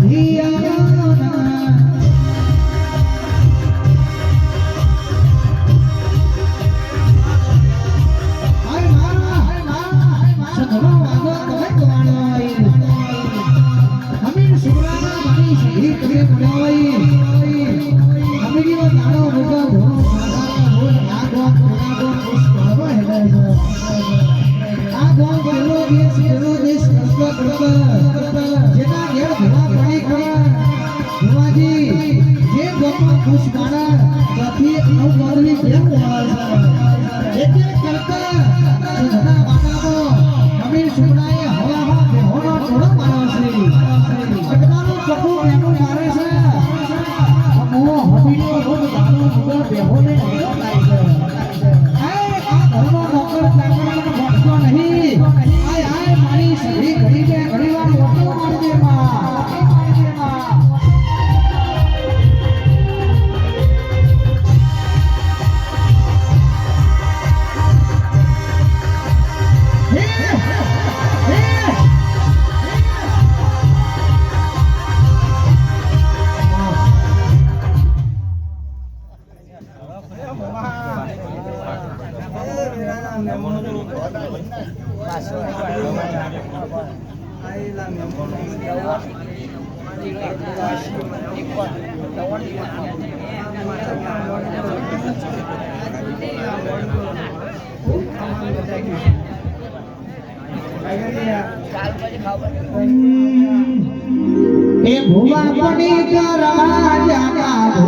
આ ગામ પેલો દેશ પેલો દેશ કરતો કરતો જેના ઘેર પાણી ઘણા અટકાનો ચપ્પુ એનું મારે એ ભુવા પડી કરા જાના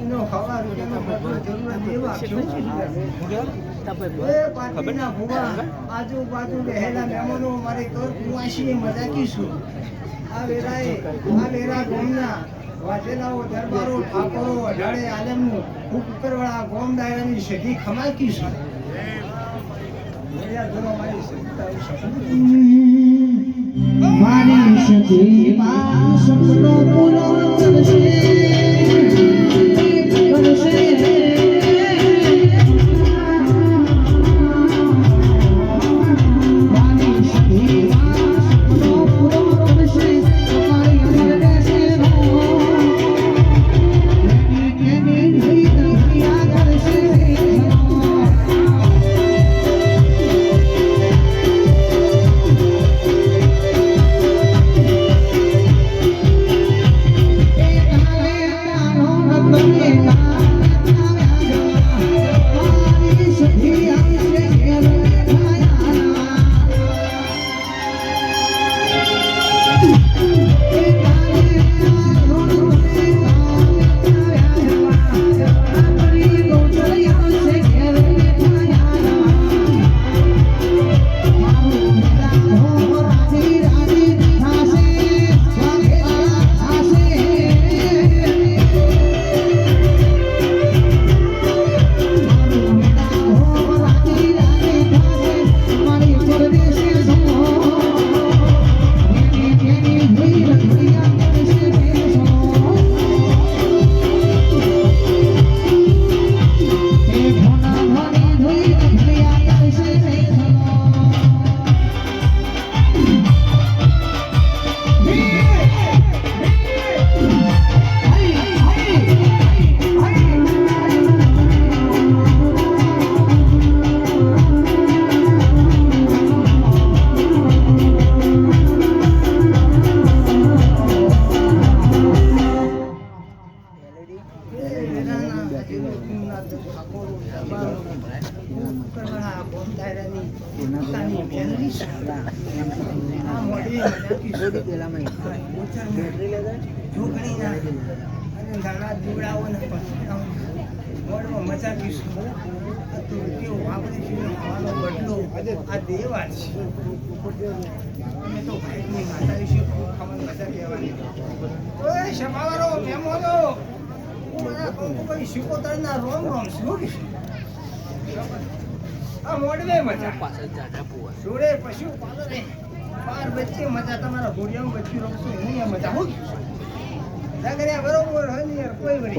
એનો એ પાટીના ભુવા આજુબાજુ રહેલા મહેમાનો મારે કર કુવાસી મજા કીશું આ વેરાએ આ વેરા ગોમના વાજેલાઓ દરબારો ઠાકોરો અઢાળે આલમનું ઉપકરવાળા ગોમ દાયરાની સધી ખમાકી છે. મારી સત્તા મારી સપનો પૂરો કરશે શમાવારો મહેમાનો હું મારા કંકુભાઈ શિકોતરના રોમ રોમ શું આ મોડવે મજા જોડે પશુ પાલરે. બાર બચ્ચે મજા તમારા ઘોડિયામાં બચ્ચી રોકશો એની મજા. હું જાગર્યા બરોબર હોય ને યાર કોઈ વળી.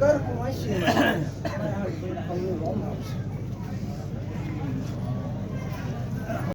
મહેમાન મજા